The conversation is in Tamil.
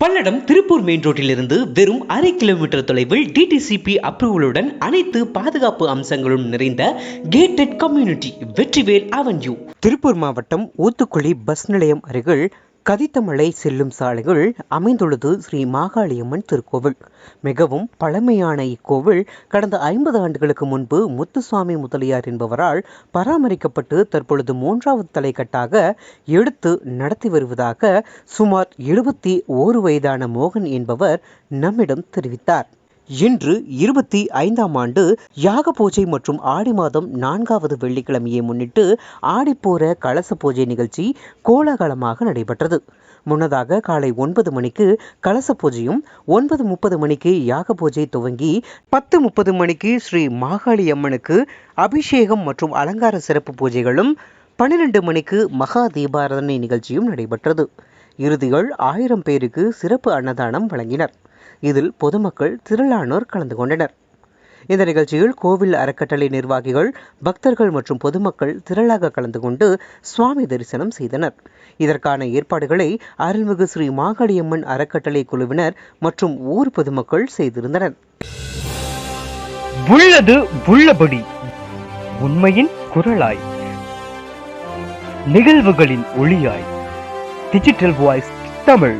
பல்லடம் திருப்பூர் மெயின் ரோட்டிலிருந்து வெறும் அரை கிலோமீட்டர் தொலைவில் டிடிசிபி அப்ரூவலுடன் அனைத்து பாதுகாப்பு அம்சங்களும் நிறைந்த gated community Vetrivel avenue Tiruppur மாவட்டம் ஊத்துக்குழி பஸ் நிலையம் அருகில் கதித்தமலை செல்லும் சாலைகள் அமைந்துள்ளது ஸ்ரீ மாகாளியம்மன் திருக்கோவில். மிகவும் பழமையான இக்கோவில். கடந்த ஐம்பது ஆண்டுகளுக்கு முன்பு முத்துசுவாமி முதலியார் என்பவரால் பராமரிக்கப்பட்டு தற்பொழுது மூன்றாவது தலைக்கட்டாக எடுத்து நடத்தி வருவதாக சுமார் எழுபத்தி ஓரு வயதான மோகன் என்பவர் நம்மிடம் தெரிவித்தார். இன்று இருபத்தி ஐந்தாம் ஆண்டு யாக பூஜை மற்றும் ஆடி மாதம் நான்காவது வெள்ளிக்கிழமையை முன்னிட்டு ஆடிப்போற கலச பூஜை நிகழ்ச்சி கோலாகலமாக நடைபெற்றது. முன்னதாக காலை ஒன்பது மணிக்கு கலச பூஜையும் ஒன்பது முப்பது மணிக்கு யாக பூஜை துவங்கி பத்து முப்பது மணிக்கு ஸ்ரீ மாகாளி அம்மனுக்கு அபிஷேகம் மற்றும் அலங்கார சிறப்பு பூஜைகளும் பன்னிரண்டு மணிக்கு மகா தீபாராதனை நிகழ்ச்சியும் நடைபெற்றது. இறுதிகள் ஆயிரம் பேருக்கு சிறப்பு அன்னதானம் வழங்கினர். இதில் பொதுமக்கள் திரளானோர் கலந்து கொண்டனர். இந்த நிகழ்ச்சியில் கோவில் அறக்கட்டளை நிர்வாகிகள் பக்தர்கள் மற்றும் பொதுமக்கள் திரளாக கலந்து கொண்டு சுவாமி தரிசனம் செய்தனர். இதற்கான ஏற்பாடுகளை அருள்மிகு ஸ்ரீ மாகாளியம்மன் அறக்கட்டளை குழுவினர் மற்றும் ஊர் பொதுமக்கள் செய்திருந்தனர். உள்ளது உள்ளபடி உண்மையின் குரலாய் நிகழ்வுகளின் ஒளியாய். Digital voice Tamil.